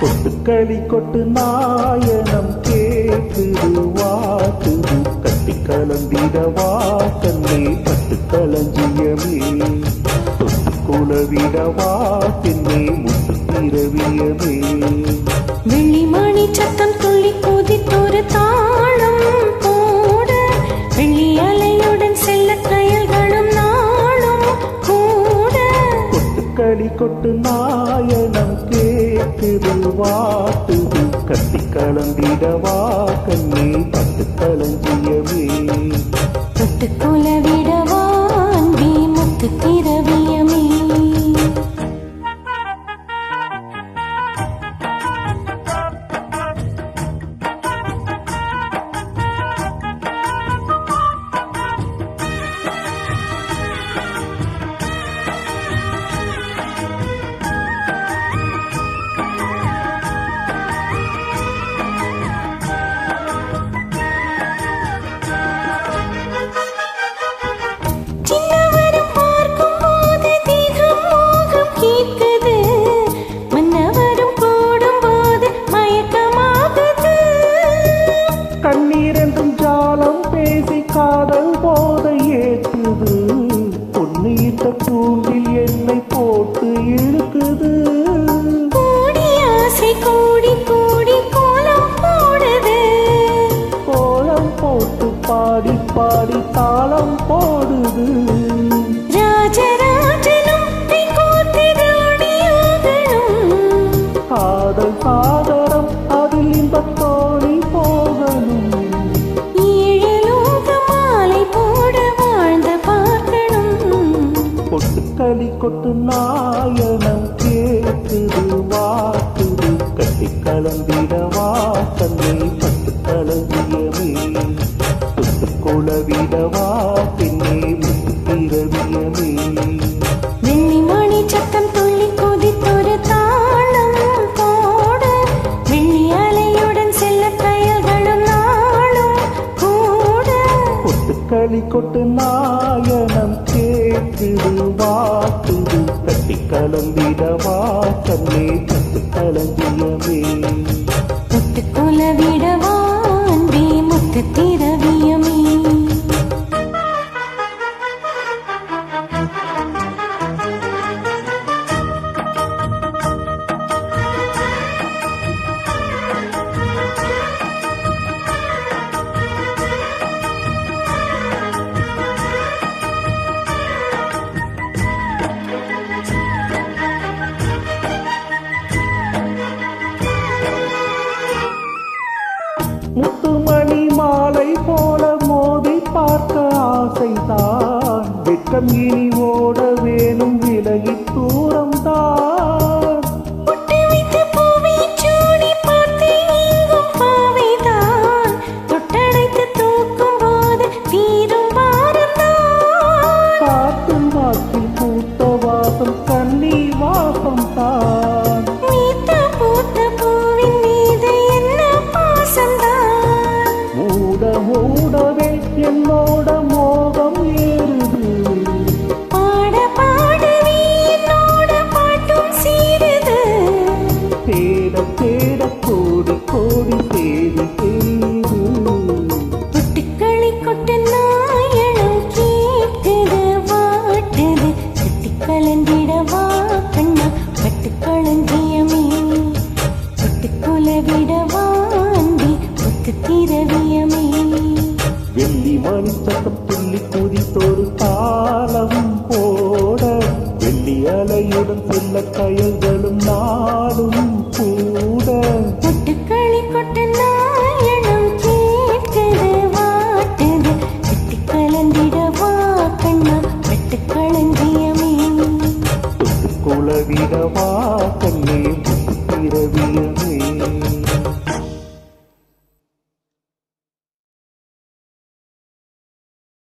கொட்டு களி கொட்டு நாயனம் கேட்குது வாக்குது. கட்டி கலந்திடவா கண்ணே பட்டு களஞ்சியமே தொட்டு குலவிடவா தென்னே முத்து திரவியமே வெள்ளிமணி சத்தம் துள்ளி குதித்தொரு தாளம் போட வெள்ளி அலையுடன் செல்ல கயல்களும் நாளும் கூட. கொட்டு கொட்டு நாயனம் கே திருவாட்டுது கட்டி கலந்திடவா? கண்ணே பட்டு களஞ்சியவே பட்டு குலவே Tina. olsun களி கொட்டு நாயனம் கேட்டுடு வாத்துடு தட்டி கலந்திடவா கண்ணே தட்டு கலந்தியமே முத்து குலவிடவா முத்து தீர ஆசைதான். வெட்கம் இனி ஓட வேணும் விலகி தூரம் தான் பூத்த வாசம் கன்னி வாசம் தான் baby. விடவா கண்ணே பிறவியவே